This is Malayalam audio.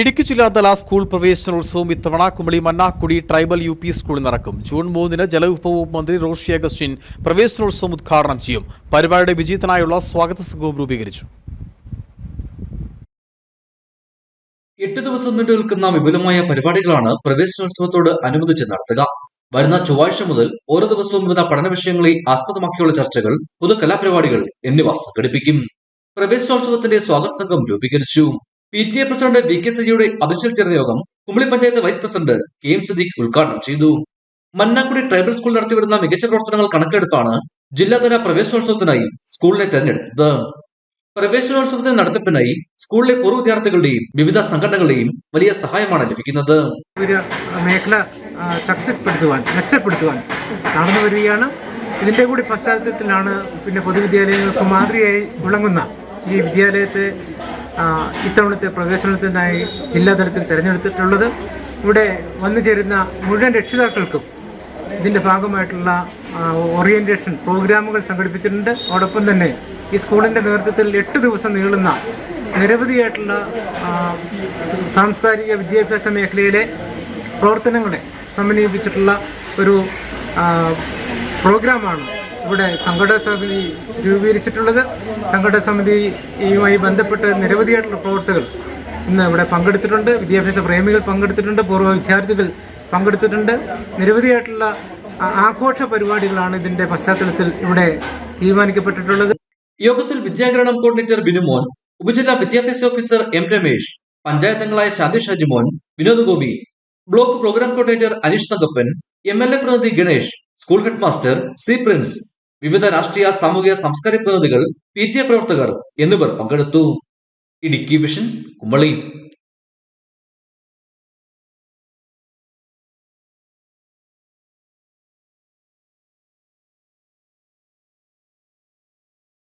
ഇടുക്കി ജില്ലാതല സ്കൂൾ പ്രവേശനോത്സവം ഇത്തവണ Kumily Mannakkudi tribal U P സ്കൂളിൽ നടക്കും. ജൂൺ മൂന്നിന് ജലവിഭവ മന്ത്രി റോഷി അഗസ്റ്റിൻ പ്രവേശനോത്സവം ഉദ്ഘാടനം ചെയ്യും. പരിപാടിയുടെ വിജയത്തിനായുള്ള സ്വാഗത സംഘവും രൂപീകരിച്ചു. എട്ട് ദിവസം നീണ്ടു നിൽക്കുന്ന വിപുലമായ പരിപാടികളാണ് പ്രവേശനോത്സവത്തോട് അനുബന്ധിച്ച് നടത്തുക. വരുന്ന ചൊവ്വാഴ്ച മുതൽ ഓരോ ദിവസവും വിവിധ പഠന വിഷയങ്ങളെ ആസ്പദമാക്കിയുള്ള ചർച്ചകൾ പൊതുകലാപരിപാടികൾ എന്നിവ സംഘടിപ്പിക്കും. പ്രവേശനോത്സവത്തിന്റെ സ്വാഗത സംഘം രൂപീകരിച്ചു. P T A president V K സജിയുടെ അധ്യക്ഷതയിൽ ചേർന്ന യോഗം Kumbali panchayat vice president K M Sadiq ഉദ്ഘാടനം ചെയ്തു. മന്നാക്കുടി ട്രൈബൽ സ്കൂൾ നടത്തിവരുന്ന മികച്ച പ്രവർത്തനങ്ങൾ കണക്കെടുത്താണ് ജില്ലാതല പ്രവേശനോത്സവത്തിനായി സ്കൂളിനെ തെരഞ്ഞെടുത്തത്. പ്രവേശനോത്സവത്തിന്റെ നടത്തിപ്പിനായി സ്കൂളിലെ പൂർവ വിദ്യാർത്ഥികളുടെയും വിവിധ സംഘടനകളുടെയും വലിയ സഹായമാണ് ലഭിക്കുന്നത്. മേഖല ശക്തിപ്പെടുത്തുവാൻ മെച്ചപ്പെടുത്തുവാൻ നടന്നു വരികയാണ്. ഇതിന്റെ കൂടി പശ്ചാത്തലത്തിലാണ് പിന്നെ പൊതുവിദ്യാലയങ്ങൾക്ക് മാതൃകയായി വിളങ്ങുന്ന ഈ വിദ്യാലയത്തെ ഇത്തവണത്തെ പ്രവേശനത്തിനായി ജില്ലാതലത്തിൽ തിരഞ്ഞെടുത്തിട്ടുള്ളത്. ഇവിടെ വന്നു ചേരുന്ന മുഴുവൻ രക്ഷിതാക്കൾക്കും ഇതിന്റെ ഭാഗമായിട്ടുള്ള ഓറിയന്റേഷൻ പ്രോഗ്രാമുകൾ സംഘടിപ്പിച്ചിട്ടുണ്ട്. അതോടൊപ്പം തന്നെ ഈ സ്കൂളിന്റെ നേതൃത്വത്തിൽ എട്ട് ദിവസം നീളുന്ന നിരവധിയായിട്ടുള്ള സാംസ്കാരിക വിദ്യാഭ്യാസ മേഖലയിലെ പ്രവർത്തനങ്ങളെ സമന്വയിപ്പിച്ചിട്ടുള്ള ഒരു പ്രോഗ്രാമാണ് ഇവിടെ സംഘടന സമിതി രൂപീകരിച്ചിട്ടുള്ളത് സംഘടന സമിതിയുമായി ബന്ധപ്പെട്ട് നിരവധിയായിട്ടുള്ള പ്രവർത്തകർ ഇന്ന് ഇവിടെ പങ്കെടുത്തിട്ടുണ്ട്. വിദ്യാഭ്യാസ പ്രേമികൾ പങ്കെടുത്തിട്ടുണ്ട്. പൂർവ വിദ്യാർത്ഥികൾ പങ്കെടുത്തിട്ടുണ്ട്. നിരവധിയായിട്ടുള്ള ആഘോഷ പരിപാടികളാണ് ഇതിന്റെ പശ്ചാത്തലത്തിൽ ഇവിടെ തീരുമാനിക്കപ്പെട്ടിട്ടുള്ളത്. യോഗത്തിൽ വിദ്യാകരണം കോർഡിനേറ്റർ ബിനുമോൻ ഉപജില്ലാ വിദ്യാഭ്യാസ ഓഫീസർ എം രമേശ് പഞ്ചായത്ത് അംഗങ്ങളായ Shanthi Shajimon Vinod Gopi block programme coordinator Aneesh Thankappan M L A പ്രതിനിധി Ganesh school head master C Prince വിവിധ രാഷ്ട്രീയ സാമൂഹിക സാംസ്കാരിക പ്രതിനിധികൾ പി ടി എ പ്രവർത്തകർ എന്നിവർ പങ്കെടുത്തു. ഇടുക്കി വിഷൻ കുമളി.